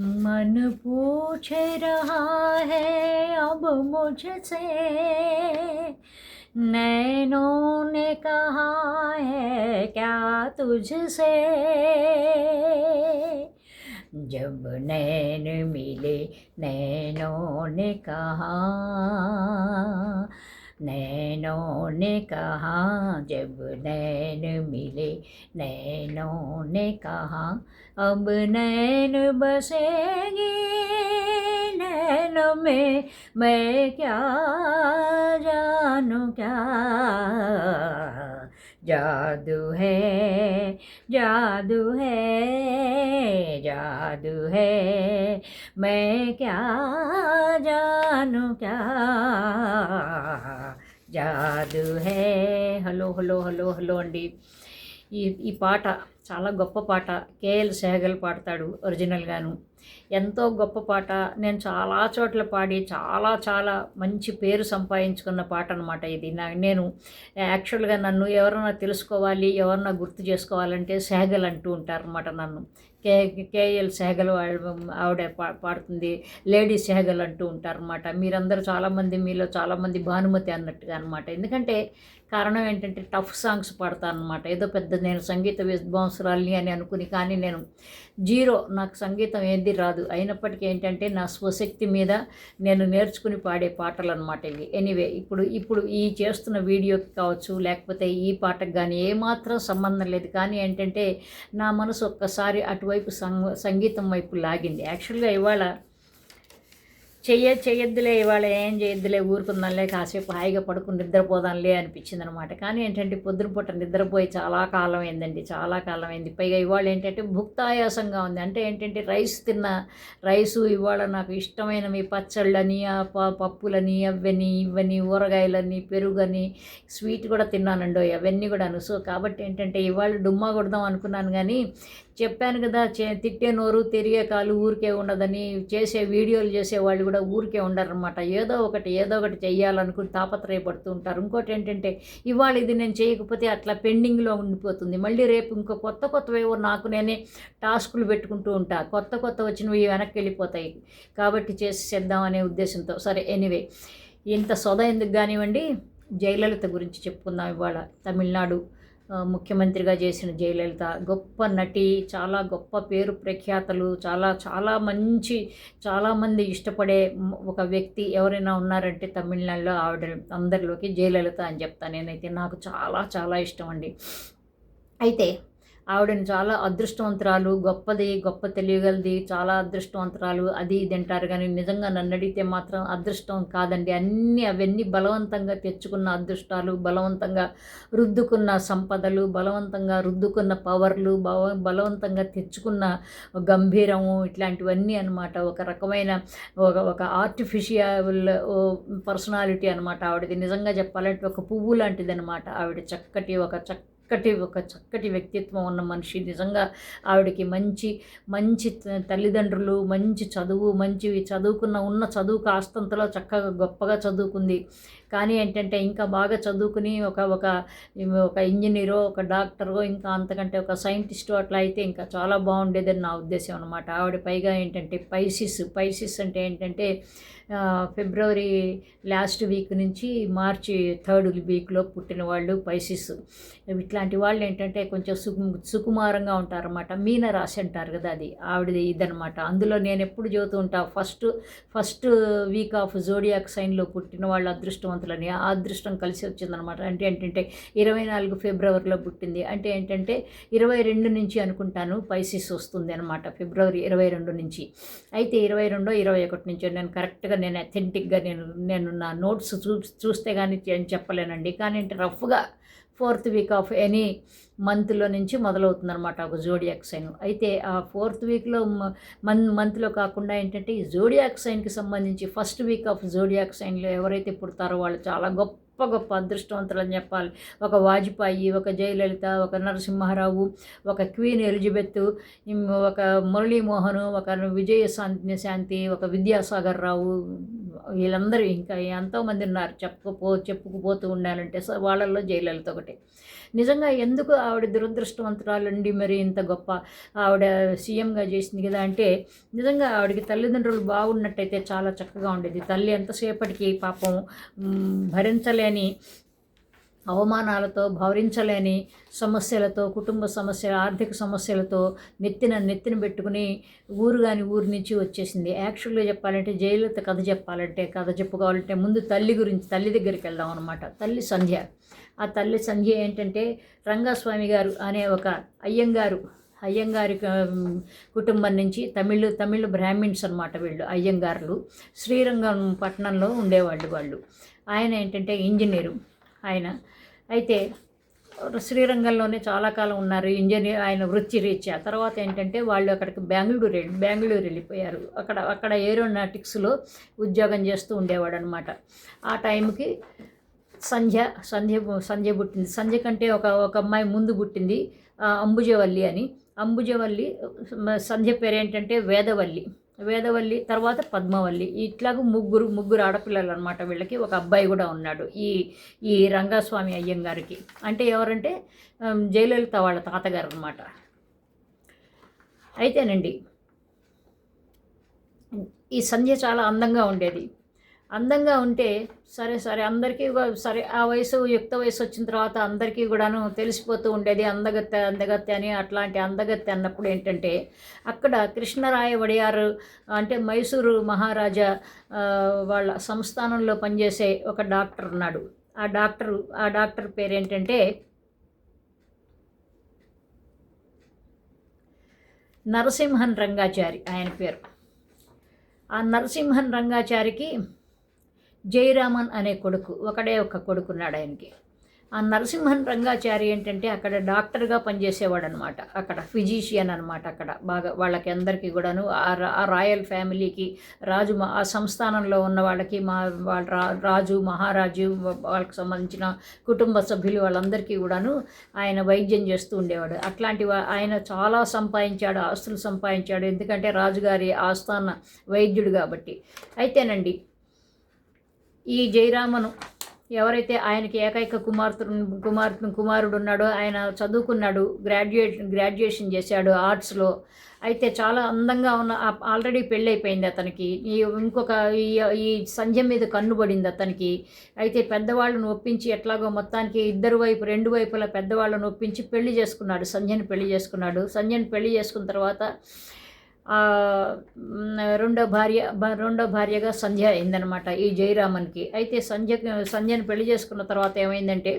मन पूछ रहा है, अब मुझसे। नैनों ने कहा है, क्या तुझसे? जब नैन मिले, नैनों ने कहा नैनों ने कहा, जब नैन मिले, नैनों ने कहा, अब नैन बसेंगे, नैन में मैं क्या जानू क्या? जादू है जादू है जादू है मैं क्या जानू क्या జాదు hey hello hello hello hello అండి ఈ ఈ పాట చాలా గొప్ప పాట. కేఎల్ సెహగల్ పాడతాడు ఒరిజినల్గాను. ఎంతో గొప్ప పాట. నేను చాలా చోట్ల పాడి చాలా చాలా మంచి పేరు సంపాదించుకున్న పాట అనమాట ఇది. నా నేను యాక్చువల్గా నన్ను ఎవరన్నా తెలుసుకోవాలి ఎవరన్నా గుర్తు చేసుకోవాలంటే సెహగల్ అంటూ ఉంటారనమాట నన్ను. కే కేఎల్ సెహగల్ ఆవిడ పాడుతుంది. లేడీ సెహగల్ అంటూ ఉంటారనమాట మీరందరూ చాలామంది మీలో చాలామంది భానుమతి అన్నట్టుగా అనమాట ఎందుకంటే కారణం ఏంటంటే టఫ్ సాంగ్స్ పాడతాను అనమాట ఏదో పెద్ద నేను సంగీత అవసరాలని అని అనుకుని కానీ నేను జీరో నాకు సంగీతం ఏది రాదు. అయినప్పటికీ ఏంటంటే నా స్వశక్తి మీద నేను నేర్చుకుని పాడే పాటలు అనమాట ఇవి. ఎనీవే ఇప్పుడు ఇప్పుడు ఈ చేస్తున్న వీడియోకి కావచ్చు లేకపోతే ఈ పాటకు కానీ ఏమాత్రం సంబంధం లేదు. కానీ ఏంటంటే నా మనసు ఒక్కసారి అటువైపు సంగీతం వైపు లాగింది. యాక్చువల్గా ఇవాళ చెయ్య చెయ్యొద్దులే ఇవాళ ఏం చేయొద్దులే ఊరుకుందాంలే కాసేపు హాయిగా పడుకుని నిద్రపోదాంలే అనిపించింది అనమాట కానీ ఏంటంటే పొద్దున పూట నిద్రపోయి చాలా కాలం అయిందండి చాలా కాలం అయింది పైగా ఇవాళ ఏంటంటే భుక్తాయాసంగా ఉంది. అంటే ఏంటంటే రైస్ తిన్న రైసు ఇవాళ నాకు ఇష్టమైనవి పచ్చళ్ళని పప్పులని అవని ఇవని ఊరగాయలని పెరుగని స్వీట్ కూడా తిన్నానండి అవన్నీ కూడాను. సో కాబట్టి ఏంటంటే ఇవాళ డుమ్మా కొడదాం అనుకున్నాను కానీ చెప్పాను కదా చే తిట్టే నోరు తిరిగే కాలు ఊరికే ఉండదని చేసే వీడియోలు చేసే వాళ్ళు కూడా ఊరికే ఉండరన్నమాట. ఏదో ఒకటి ఏదో ఒకటి చేయాలనుకుని తాపత్రయపడుతూ ఉంటారు. ఇంకోటి ఏంటంటే ఇవాళ ఇది నేను చేయకపోతే అట్లా పెండింగ్లో ఉండిపోతుంది. మళ్ళీ రేపు ఇంకో కొత్త కొత్తవేవో నాకు నేనే టాస్కులు పెట్టుకుంటూ ఉంటా. కొత్త కొత్త వచ్చినవి వెనక్కి వెళ్ళిపోతాయి. కాబట్టి చేసి అనే ఉద్దేశంతో. సరే ఎనీవే. ఇంత సొద ఎందుకు కానివ్వండి జయలలిత గురించి చెప్పుకుందాం ఇవాళ. తమిళనాడు ముఖ్యమంత్రిగా చేసిన జయలలిత గొప్ప నటి చాలా గొప్ప పేరు ప్రఖ్యాతలు చాలా చాలా మంచి చాలామంది ఇష్టపడే ఒక వ్యక్తి ఎవరైనా ఉన్నారంటే తమిళనాడులో ఆవిడ అందరిలోకి జయలలిత అని చెప్తాను నేనైతే నాకు చాలా చాలా ఇష్టం అండి. అయితే ఆవిడని చాలా అదృష్టవంతురాలు గొప్పది గొప్ప తెలియగలది చాలా అదృష్టవంతురాలు. అది ఇది అంటారు కానీ నిజంగా నన్ను అడిగితే మాత్రం అదృష్టం కాదండి. అన్నీ అవన్నీ బలవంతంగా తెచ్చుకున్న అదృష్టాలు బలవంతంగా రుద్దుకున్న సంపదలు బలవంతంగా రుద్దుకున్న పవర్లు బల బలవంతంగా తెచ్చుకున్న గంభీరము ఇట్లాంటివన్నీ అనమాట ఒక రకమైన ఒక ఒక ఆర్టిఫిషియల్ పర్సనాలిటీ అనమాట ఆవిడది. నిజంగా చెప్పాలంటే ఒక పువ్వు లాంటిది అనమాట ఆవిడ. చక్కటి ఒక చక్క చక్కటి ఒక చక్కటి వ్యక్తిత్వం ఉన్న మనిషి. నిజంగా ఆవిడకి మంచి మంచి తల్లిదండ్రులు మంచి చదువు మంచివి చదువుకున్న ఉన్న చదువు కాస్తంతలో చక్కగా గొప్పగా చదువుకుంది. కానీ ఏంటంటే ఇంకా బాగా చదువుకుని ఒక ఒక ఒక ఇంజనీరో ఒక డాక్టరో ఇంకా అంతకంటే ఒక సైంటిస్టో అట్లా అయితే ఇంకా చాలా బాగుండేదని నా ఉద్దేశం అనమాట ఆవిడ పైగా ఏంటంటే పైసిస్ పైసిస్ అంటే ఏంటంటే ఫిబ్రవరి లాస్ట్ వీక్ నుంచి మార్చి థర్డ్ వీక్లో పుట్టిన వాళ్ళు పైసిస్. ఇట్లాంటి వాళ్ళు ఏంటంటే కొంచెం సుకు సుకుమారంగా ఉంటారన్నమాట. మీన రాశి అంటారు కదా అది. ఆవిడది ఇదనమాట అందులో నేను ఎప్పుడు చదువుతూ ఉంటా first first week of zodiac సైన్లో పుట్టిన వాళ్ళ అదృష్టవంతులని ఆ అదృష్టం కలిసి వచ్చిందనమాట అంటే ఏంటంటే ఇరవై నాలుగు ఫిబ్రవరిలో పుట్టింది. అంటే ఏంటంటే ఇరవై రెండు నుంచి అనుకుంటాను పైసిస్ వస్తుంది అనమాట ఫిబ్రవరి ఇరవై రెండు నుంచి. అయితే ఇరవై రెండో ఇరవై ఒకటి నుంచి నేను కరెక్ట్గా నేను అథెంటిక్గా నేను నేను నా నోట్స్ చూ చూస్తే కానీ చెప్పలేనండి. కానీ రఫ్గా ఫోర్త్ వీక్ ఆఫ్ ఎనీ మంత్లో నుంచి మొదలవుతుందన్నమాట ఒక జోడియాక్ సైన్. అయితే ఆ ఫోర్త్ వీక్లో మన్ మంత్లో కాకుండా ఏంటంటే ఈ జోడియాక్ సైన్కి సంబంధించి ఫస్ట్ వీక్ ఆఫ్ జోడియాక్ సైన్లో ఎవరైతే పుడతారో వాళ్ళు చాలా గొప్ప గొప్ప గొప్ప అదృష్టవంతులు అని చెప్పాలి. ఒక వాజ్పేయి ఒక జయలలిత ఒక నరసింహారావు ఒక క్వీన్ ఎలిజబెత్ ఒక మురళీమోహన్ ఒక విజయ శాంతి శాంతి ఒక విద్యాసాగర్ రావు వీళ్ళందరూ ఇంకా ఎంతోమంది ఉన్నారు. చెప్పుకుపో చెప్పుకుపోతూ ఉండాలంటే సో వాళ్ళల్లో జయలలిత ఒకటి. నిజంగా ఎందుకు ఆవిడ దురదృష్టవంతురాలండి మరి ఇంత గొప్ప? ఆవిడ సీఎంగా చేసింది కదా అంటే నిజంగా ఆవిడకి తల్లిదండ్రులు బాగున్నట్టయితే చాలా చక్కగా ఉండేది. తల్లి ఎంతసేపటికి పాపం భరించలే భరించలేని అవమానాలతో భరించలేని సమస్యలతో కుటుంబ సమస్యలు ఆర్థిక సమస్యలతో నెత్తిన నెత్తిన పెట్టుకుని ఊరు కాని ఊరి నుంచి వచ్చేసింది. యాక్చువల్గా చెప్పాలంటే జయలలిత కథ చెప్పాలంటే కథ చెప్పుకోవాలంటే ముందు తల్లి గురించి తల్లి దగ్గరికి వెళ్దాం అనమాట తల్లి సంధ్య. ఆ తల్లి సంధ్య ఏంటంటే రంగస్వామి గారు అనే ఒక అయ్యంగారు అయ్యంగారి కుటుంబం నుంచి తమిళ్ తమిళ బ్రాహ్మిన్స్ అనమాట వీళ్ళు అయ్యంగారులు. శ్రీరంగం పట్టణంలో ఉండేవాళ్ళు వాళ్ళు. ఆయన ఏంటంటే ఇంజనీరు. ఆయన. అయితే శ్రీరంగంలోనే చాలా కాలం ఉన్నారు. ఇంజనీర్ ఆయన వృత్తి రీత్యా తర్వాత ఏంటంటే వాళ్ళు అక్కడికి బెంగళూరు వెళ్ళి బెంగళూరు వెళ్ళిపోయారు. అక్కడ అక్కడ ఏరోనాటిక్స్లో ఉద్యోగం చేస్తూ ఉండేవాడు అనమాట ఆ టైంకి సంధ్య సంధ్య సంధ్య పుట్టింది. సంధ్య కంటే ఒక ఒక అమ్మాయి ముందు పుట్టింది అంబుజవల్లి అని. అంబుజవల్లి సంధ్య పేరు ఏంటంటే వేదవల్లి. వేదవల్లి తర్వాత పద్మవల్లి. ఇట్లాగ ముగ్గురు ముగ్గురు ఆడపిల్లలు అనమాట వీళ్ళకి. ఒక అబ్బాయి కూడా ఉన్నాడు ఈ ఈ రంగస్వామి అయ్యంగారికి. అంటే ఎవరంటే జయలలిత వాళ్ళ తాతగారు అనమాట అయితేనండి ఈ సంధ్య చాలా అందంగా ఉండేది. అందంగా ఉంటే సరే సరే అందరికీ సరే ఆ వయసు యుక్త వయసు వచ్చిన తర్వాత అందరికీ కూడాను తెలిసిపోతూ ఉండేది అందగత్తె అందగత్తె అని అట్లాంటి అందగత్తె అన్నప్పుడు ఏంటంటే అక్కడ కృష్ణరాయ వడియారు అంటే మైసూరు మహారాజా వాళ్ళ సంస్థానంలో పనిచేసే ఒక డాక్టర్ ఉన్నాడు. ఆ డాక్టరు ఆ డాక్టర్ పేరు ఏంటంటే నరసింహన్ రంగాచారి ఆయన పేరు. ఆ నరసింహన్ రంగాచారికి జయరామన్ అనే కొడుకు ఒకడే ఒక కొడుకున్నాడు ఆయనకి. ఆ నరసింహన్ రంగాచారి ఏంటంటే అక్కడ డాక్టర్గా పనిచేసేవాడు అనమాట అక్కడ ఫిజీషియన్ అనమాట అక్కడ. బాగా వాళ్ళకి అందరికీ కూడాను ఆ రా- ఆ రాయల్ ఫ్యామిలీకి రాజు ఆ సంస్థానంలో ఉన్న వాళ్ళకి మా వాళ్ళ రా- రాజు మహారాజు వాళ్ళకి సంబంధించిన కుటుంబ సభ్యులు వాళ్ళందరికీ కూడాను ఆయన వైద్యం చేస్తూ ఉండేవాడు. అట్లాంటి ఆయన చాలా సంపాదించాడు ఆస్తులు సంపాదించాడు. ఎందుకంటే రాజుగారి ఆస్థాన వైద్యుడు కాబట్టి. అయితేనండి ఈ జయరామను ఎవరైతే ఆయనకి ఏకైక కుమార్తె కుమార్ కుమారుడు ఉన్నాడో ఆయన చదువుకున్నాడు గ్రాడ్యుయేట్ గ్రాడ్యుయేషన్ చేశాడు ఆర్ట్స్లో. అయితే చాలా అందంగా ఉన్న ఆల్రెడీ పెళ్ళైపోయింది అతనికి. ఈ ఇంకొక ఈ ఈ సంధ్య మీద కన్ను పడింది అతనికి. అయితే పెద్దవాళ్ళను ఒప్పించి ఎట్లాగో మొత్తానికి ఇద్దరు వైపు రెండు వైపుల పెద్దవాళ్ళను ఒప్పించి పెళ్ళి చేసుకున్నాడు సంధ్యని పెళ్ళి చేసుకున్నాడు. సంధ్యని పెళ్ళి చేసుకున్న తర్వాత రెండో భార్య రెండో భార్యగా సంధ్య అయిందనమాట ఈ జయరామన్కి. అయితే సంధ్య సంధ్యను పెళ్ళి చేసుకున్న తర్వాత ఏమైందంటే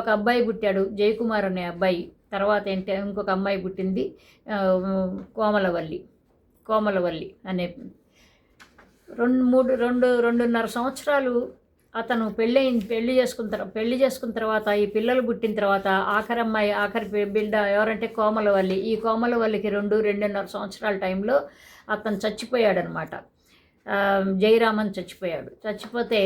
ఒక అబ్బాయి పుట్టాడు జయకుమార్ అనే అబ్బాయి. తర్వాత ఏంటి ఇంకొక అమ్మాయి పుట్టింది కోమలవల్లి కోమలవల్లి అనే రెండు మూడు రెండు రెండున్నర సంవత్సరాలు అతను పెళ్ళైన పెళ్ళి చేసుకున్న తర్వాత పెళ్ళి చేసుకున్న తర్వాత ఈ పిల్లలు పుట్టిన తర్వాత ఆఖరి అమ్మాయి ఆఖరి బిడ్డ ఎవరంటే కోమలవల్లి. ఈ కోమలవల్లికి రెండు రెండున్నర సంవత్సరాల టైంలో అతను చచ్చిపోయాడనమాట. జయరామన్ చచ్చిపోయాడు. చచ్చిపోతే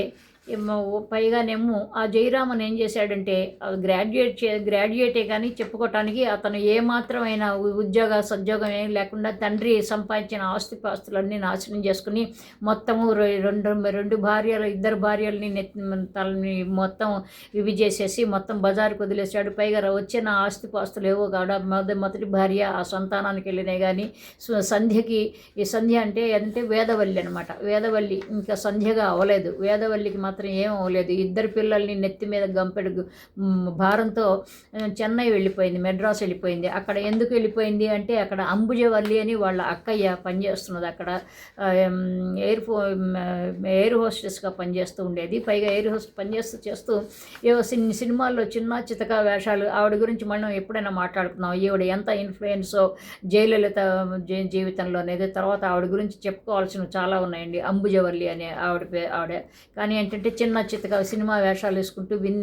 పైగానేమో ఆ జయరామన్ ఏం చేశాడంటే గ్రాడ్యుయేట్ చే గ్రాడ్యుయేటే కానీ చెప్పుకోవటానికి అతను ఏమాత్రమైన ఉ- ఉద్యోగ సద్యోగం ఏం లేకుండా తండ్రి సంపాదించిన ఆస్తి పాస్తులన్నీ నాశనం చేసుకుని మొత్తము రెండు రెండు భార్యలు ఇద్దరు భార్యల్ని తలని మొత్తం ఇవి చేసేసి మొత్తం బజారుకు వదిలేశాడు. పైగా వచ్చిన ఆస్తి పాస్తులు ఏవో కాడ మొద మొదటి భార్య ఆ సంతానానికి వెళ్ళినాయి కానీ సంధ్యకి ఈ సంధ్య అంటే అంటే వేదవల్లి అనమాట వేదవల్లి ఇంకా సంధ్యగా అవ్వలేదు. వేదవల్లికి మాత్రం మాత్రం ఏం అవ్వలేదు. ఇద్దరు పిల్లల్ని నెత్తి మీద గంపెడు భారంతో చెన్నై వెళ్ళిపోయింది మెడ్రాస్ వెళ్ళిపోయింది. అక్కడ ఎందుకు వెళ్ళిపోయింది అంటే అక్కడ అంబుజవల్లి అని వాళ్ళ అక్కయ్య పనిచేస్తున్నది. అక్కడ ఎయిర్ ఫో ఎయిర్ హోస్టెస్గా పనిచేస్తూ ఉండేది. పైగా ఎయిర్ హోస్ట్ పనిచేస్తూ చేస్తూ ఏవో సిన్ సినిమాల్లో చిన్న చితక వేషాలు ఆవిడ గురించి మనం ఎప్పుడైనా మాట్లాడుకున్నాం. ఈవిడ ఎంత ఇన్ఫ్లుయెన్సో జయలలిత జీ- జీవితంలో అనేది తర్వాత ఆవిడ గురించి చెప్పుకోవాల్సినవి చాలా ఉన్నాయండి. అంబుజవల్లి అనే ఆవిడ పే ఆవిడ. కానీ ఏంటంటే అంటే చిన్న చిత్తగా సినిమా వేషాలు వేసుకుంటూ విన్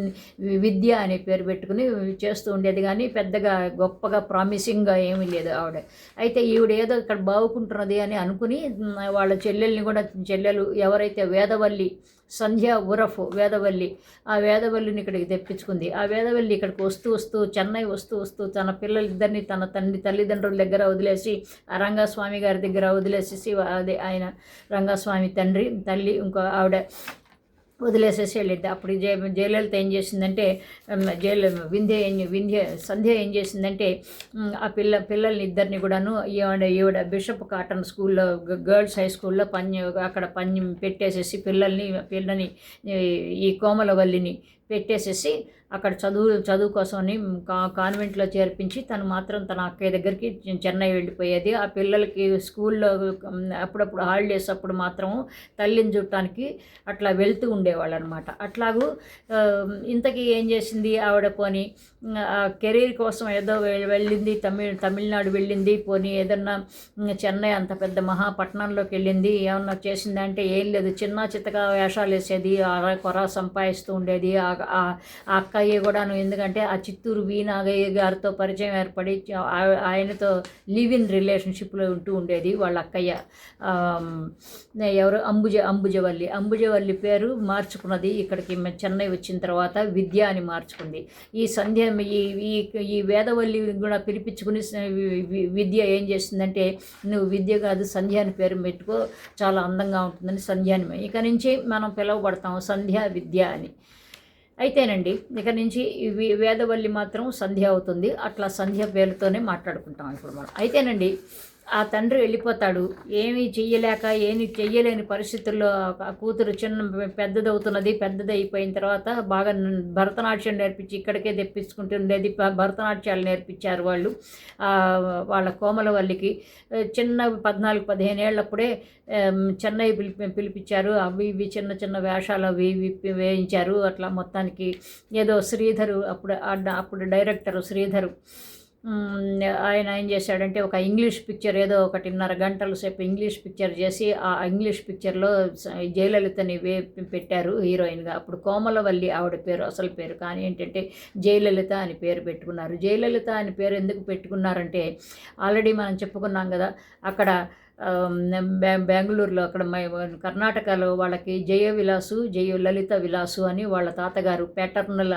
విద్య అనే పేరు పెట్టుకుని చేస్తూ ఉండేది. కానీ పెద్దగా గొప్పగా ప్రామిసింగ్గా ఏమీ లేదు ఆవిడ. అయితే ఈవిడ ఏదో ఇక్కడ బాగుకుంటున్నది అని అనుకుని వాళ్ళ చెల్లెల్ని కూడా చెల్లెలు ఎవరైతే వేదవల్లి సంధ్య ఉరఫ్ వేదవల్లి ఆ వేదవల్లిని ఇక్కడికి తెప్పించుకుంది. ఆ వేదవల్లి ఇక్కడికి వస్తూ వస్తూ చెన్నై వస్తూ వస్తూ తన పిల్లలిద్దరిని తన తండ్రి తల్లిదండ్రుల దగ్గర వదిలేసి ఆ రంగస్వామి గారి దగ్గర వదిలేసేసి అదే ఆయన రంగస్వామి తండ్రి తల్లి ఇంకో ఆవిడ వదిలేసేసి వెళ్ళింది అప్పుడు జయ జయలలిత ఏం చేసిందంటే ఉమ్, జయల వింధ్య ఏం వింధ్య సంధ్య ఏం చేసిందంటే ఆ పిల్ల పిల్లల్ని ఇద్దరిని కూడాను ఈవిడ ఈవిడ బిషప్ కాటన్ స్కూల్లో గర్ల్స్ హై స్కూల్లో పని అక్కడ పని పెట్టేసేసి పిల్లల్ని పిల్లని ఈ కోమలవల్లిని పెట్టేసేసి అక్కడ చదువు చదువు కోసమని కా కాన్వెంట్లో చేర్పించి తను మాత్రం తన అక్కయ్య దగ్గరికి చెన్నై వెళ్ళిపోయేది. ఆ పిల్లలకి స్కూల్లో అప్పుడప్పుడు హాలిడేస్ అప్పుడు మాత్రం తల్లిని చుట్టానికి అట్లా వెళ్తూ ఉండేవాళ్ళు అనమాట అట్లాగూ ఇంతకీ ఏం చేసింది ఆవిడ పోని? ఆ కెరీర్ కోసం ఏదో వెళ్ళింది తమిళ తమిళనాడు వెళ్ళింది పోనీ ఏదన్నా చెన్నై అంత పెద్ద మహాపట్నంలోకి వెళ్ళింది ఏమన్నా చేసిందంటే ఏం లేదు. చిన్న చిత్తగా వేషాలు వేసేది అర కొర సంపాదిస్తూ ఉండేది ఆ అక్కయ్య కూడాను. ఎందుకంటే ఆ చిత్తూరు వి నాగయ్య గారితో పరిచయం ఏర్పడి ఆయనతో లివ్ ఇన్ రిలేషన్షిప్లో ఉంటూ ఉండేది వాళ్ళ అక్కయ్య. ఎవరు? అంబుజ అంబుజవల్లి. అంబుజవల్లి పేరు మార్చుకున్నది ఇక్కడికి చెన్నై వచ్చిన తర్వాత విద్య అని మార్చుకుంది. ఈ సంధ్య ఈ ఈ ఈ వేదవల్లి కూడా పిలిపించుకుని విద్య ఏం చేసిందంటే నువ్వు విద్య కాదు సంధ్య అని పేరు పెట్టుకో చాలా అందంగా ఉంటుందని సంధ్య అని ఇక నుంచి మనం పిలువబడతాం సంధ్య విద్య అని. అయితేనండి ఇక నుంచి ఇవి వేదవల్లి మాత్రం సంధ్య అవుతుంది. అట్లా సంధ్య పేరుతోనే మాట్లాడుకుంటాం ఇప్పుడు మనం. అయితేనండి ఆ తండ్రి వెళ్ళిపోతాడు. ఏమీ చెయ్యలేక ఏమీ చెయ్యలేని పరిస్థితుల్లో ఆ కూతురు చిన్న పెద్దదవుతున్నది. పెద్దది అయిపోయిన తర్వాత బాగా భరతనాట్యం నేర్పించి ఇక్కడికే తెప్పించుకుంటుండేది ఉండేది. భరతనాట్యాలు నేర్పించారు వాళ్ళు. వాళ్ళ కోమలవల్లికి. చిన్న పద్నాలుగు పదిహేను ఏళ్ళప్పుడే చెన్నై పిలిపి పిలిపించారు. అవి ఇవి చిన్న చిన్న వేషాలు అవి ఇవి వేయించారు. అట్లా మొత్తానికి ఏదో శ్రీధరు అప్పుడు అప్పుడు డైరెక్టరు శ్రీధరు. ఆయన ఏం చేశాడంటే ఒక ఇంగ్లీష్ పిక్చర్ ఏదో ఒకటిన్నర గంటల సేపు ఇంగ్లీష్ పిక్చర్ చేసి ఆ ఇంగ్లీష్ పిక్చర్లో జయలలితని వే పెట్టారు హీరోయిన్గా. అప్పుడు కోమలవల్లి ఆవిడ పేరు అసలు పేరు కానీ ఏంటంటే జయలలిత అని పేరు పెట్టుకున్నారు. జయలలిత అని పేరు ఎందుకు పెట్టుకున్నారంటే ఆల్రెడీ మనం చెప్పుకున్నాం కదా అక్కడ బెంగళూరులో అక్కడ కర్ణాటకలో వాళ్ళకి జయ విలాసు జయ లలిత విలాసు అని వాళ్ళ తాతగారు ప్యాటర్నల్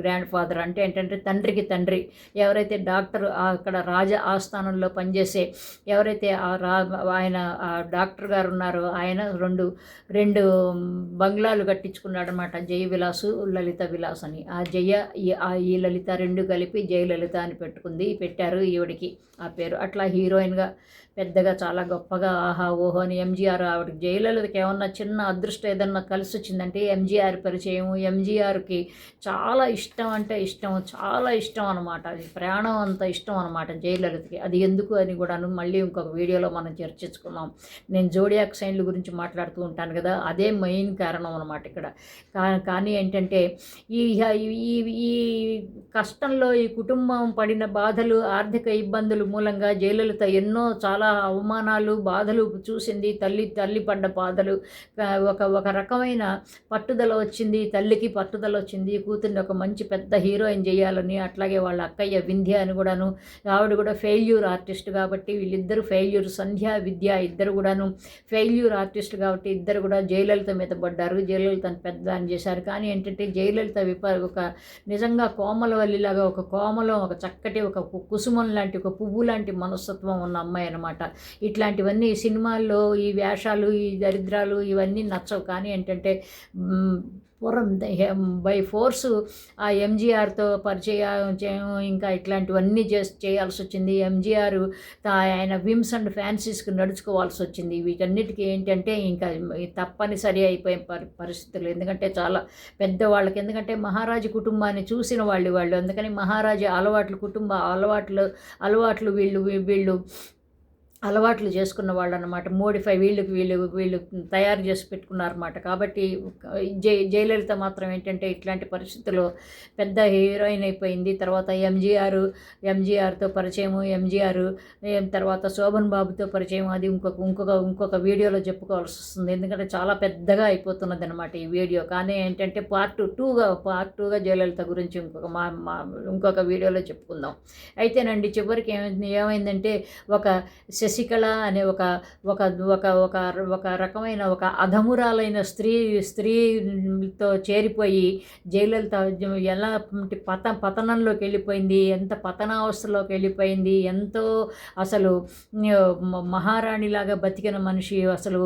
గ్రాండ్ ఫాదర్ అంటే ఏంటంటే తండ్రికి తండ్రి. ఎవరైతే డాక్టర్ అక్కడ రాజ ఆస్థానంలో పనిచేసే ఎవరైతే ఆ రా ఆయన డాక్టర్ గారు ఉన్నారో ఆయన రెండు రెండు బంగ్లాలు కట్టించుకున్నాడు అనమాట జయ విలాసు లలిత విలాస్ అని. ఆ జయ ఈ- ఆ ఈ లలిత రెండు కలిపి జయలలిత అని పెట్టుకుంది పెట్టారు ఈవిడికి ఆ పేరు. అట్లా హీరోయిన్గా పెద్దగా చాలా గొప్పగా ఆహా ఓహో అని ఎంజీఆర్ ఆవిడకి జయలలితకి ఏమన్నా చిన్న అదృష్టం ఏదన్నా కలిసి వచ్చిందంటే ఎంజీఆర్ పరిచయం ఎంజీఆర్కి చాలా ఇష్టం అంటే ఇష్టం చాలా ఇష్టం అనమాట అది ప్రాణం అంత ఇష్టం అనమాట జయలలితకి అది ఎందుకు అని కూడాను మళ్ళీ ఇంకొక వీడియోలో మనం చర్చించుకున్నాం నేను జోడియాక్ సైన్ల గురించి మాట్లాడుతూ ఉంటాను కదా అదే మెయిన్ కారణం అనమాట ఇక్కడ. కా- కానీ ఏంటంటే ఈ ఈ ఈ కష్టంలో ఈ కుటుంబం పడిన బాధలు ఆర్థిక ఇబ్బందులు మూలంగా జయలలిత ఎన్నో చాలా అవమానాలు బాధలు చూసింది. తల్లి తల్లి పడ్డ బాధలు. ఒక ఒక రకమైన పట్టుదల వచ్చింది. తల్లికి పట్టుదల వచ్చింది. కూతుర్ని ఒక మంచి పెద్ద హీరోయిన్ చేయాలని అట్లాగే వాళ్ళ అక్కయ్య వింధ్య అని కూడాను ఆవిడ కూడా ఫెయిల్యూర్ ఆర్టిస్ట్ కాబట్టి వీళ్ళిద్దరు ఫెయిల్యూర్. సంధ్య విద్య ఇద్దరు కూడాను ఫెయిల్యూర్ ఆర్టిస్ట్ కాబట్టి ఇద్దరు కూడా జయలలిత మీద పడ్డారు. జయలలితను పెద్ద అని చేశారు. కానీ ఏంటంటే జయలలిత విప ఒక నిజంగా కోమలవల్లిలాగా ఒక కోమలం ఒక చక్కటి ఒక కుసుమం లాంటి ఒక పువ్వు లాంటి మనస్తత్వం ఉన్న అమ్మాయి అనమాట ఇట్లాంటివన్నీ సినిమాల్లో ఈ వేషాలు ఈ దరిద్రాలు ఇవన్నీ నచ్చవు. కానీ ఏంటంటే పూర్వం బై ఫోర్స్ ఆ ఎంజీఆర్తో పరిచయం ఇంకా ఇట్లాంటివన్నీ చేసి చేయాల్సి వచ్చింది ఎంజీఆర్ ఆయన విమ్స్ అండ్ ఫ్యాన్సీస్కి నడుచుకోవాల్సి వచ్చింది వీటన్నిటికీ ఏంటంటే ఇంకా తప్పనిసరి అయిపోయే పరి పరిస్థితులు. ఎందుకంటే చాలా పెద్దవాళ్ళకి ఎందుకంటే మహారాజు కుటుంబాన్ని చూసిన వాళ్ళు వాళ్ళు. అందుకని మహారాజు అలవాట్లు కుటుంబ అలవాట్లు అలవాట్లు వీళ్ళు వీళ్ళు అలవాట్లు చేసుకున్న వాళ్ళు అనమాట మోడిఫై వీళ్ళకి వీళ్ళు వీళ్ళు తయారు చేసి పెట్టుకున్నారన్నమాట కాబట్టి జై జయలలిత మాత్రం ఏంటంటే ఇట్లాంటి పరిస్థితుల్లో పెద్ద హీరోయిన్ అయిపోయింది. తర్వాత ఎంజీఆర్ ఎంజీఆర్తో పరిచయం ఎంజీఆర్ తర్వాత శోభన్ బాబుతో పరిచయం. అది ఇంకొక ఇంకొక ఇంకొక వీడియోలో చెప్పుకోవాల్సి వస్తుంది. ఎందుకంటే చాలా పెద్దగా అయిపోతున్నది అనమాట ఈ వీడియో. కానీ ఏంటంటే పార్ట్ టూగా పార్ట్ టూగా జయలలిత గురించి ఇంకొక మా మా ఇంకొక వీడియోలో చెప్పుకుందాం. అయితేనండి చివరికి ఏమైంది ఏమైందంటే ఒక శశికళ అనే ఒక ఒక ఒక ఒక ఒక రకమైన ఒక అధమురాలైన స్త్రీ స్త్రీతో చేరిపోయి జయలలిత ఎలా పత పతనంలోకి వెళ్ళిపోయింది ఎంత పతనావస్థలోకి వెళ్ళిపోయింది ఎంతో అసలు మహారాణిలాగా బతికిన మనిషి అసలు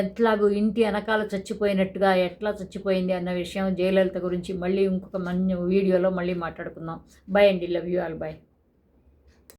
ఎట్లాగూ ఇంటి వెనకాల చచ్చిపోయినట్టుగా ఎట్లా చచ్చిపోయింది అన్న విషయం జయలలిత గురించి మళ్ళీ ఇంకొక మంచి వీడియోలో మళ్ళీ మాట్లాడుకుందాం. బై అండి. Love you all by